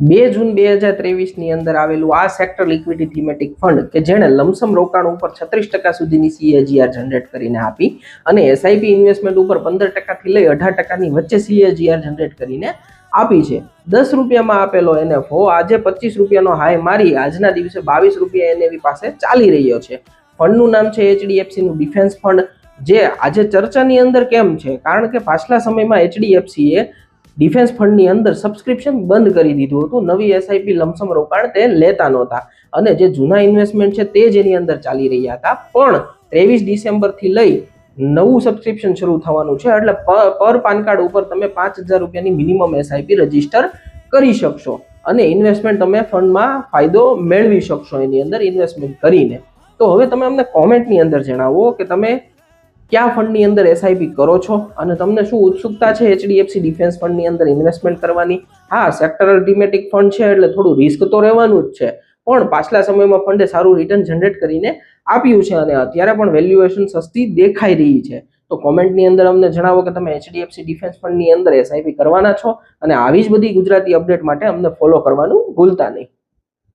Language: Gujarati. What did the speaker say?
બે જૂન બે હજાર ત્રેવીસની અંદર આવેલું આ સેક્ટર લિક્વિડિટી થીમેટિક ફંડ કે જેણે લમસમ રોકાણ ઉપર છત્રીસ ટકા સુધીની સીએજીઆર જનરેટ કરીને આપી અને એસઆઈપી ઇન્વેસ્ટમેન્ટ ઉપર પંદર ટકાથી લઈ અઢાર ટકાની વચ્ચે સીએજીઆર જનરેટ કરીને આપી છે. દસ રૂપિયામાં આપેલો એનએફઓ આજે પચીસ રૂપિયાનો હાઈ મારી આજના દિવસે બાવીસ રૂપિયા એનએવી પાસે ચાલી રહ્યો છે. ફંડનું નામ છે એચડીએફસીનું ડિફેન્સ ફંડ જે આજે ચર્ચાની અંદર કેમ છે? કારણ કે પાછલા સમયમાં એચડીએફસીએ ડિફેન્સ ફંડની અંદર સબસ્ક્રિપ્શન બંધ કરી દીધું હતું. નવી એસઆઈપી લમસમ રોકાણ તે લેતા નહોતા. અને જે જૂના ઇન્વેસ્ટમેન્ટ છે તે જ એની અંદર ચાલી રહ્યા હતા. પણ ત્રેવીસ ડિસેમ્બરથી લઈ નવું સબસ્ક્રિપ્શન શરૂ થવાનું છે. એટલે પર પાન કાર્ડ ઉપર તમે પાંચ હજાર રૂપિયાની મિનિમમ એસઆઈપી રજિસ્ટર કરી શકશો. અને ઇન્વેસ્ટમેન્ટ તમે ફંડમાં ફાયદો મેળવી શકશો એની અંદર ઇન્વેસ્ટમેન્ટ કરીને. તો હવે તમે અમને કોમેન્ટની અંદર જણાવો કે તમે કયા ફંડની અંદર એસઆઈપી કરો છો? અને તમને શું ઉત્સુકતા છે એચડીએફસી ડિફેન્સ ફંડની અંદર ઇન્વેસ્ટમેન્ટ કરવાની? હા સેક્ટરલ ડિમેટિક ફંડ છે એટલે થોડું રિસ્ક તો રહેવાનું જ છે. પણ પાછલા સમયમાં ફંડે સારું રિટર્ન જનરેટ કરીને આપ્યું છે અને અત્યારે પણ વેલ્યુએશન સસ્તી દેખાઈ રહી છે. તો કોમેન્ટની અંદર અમને જણાવો કે તમે એચડીએફસી ડિફેન્સ ફંડની અંદર એસઆઈપી કરવાના છો અને આવી જ બધી ગુજરાતી અપડેટ માટે અમને ફોલો કરવાનું ભૂલતા નહીં.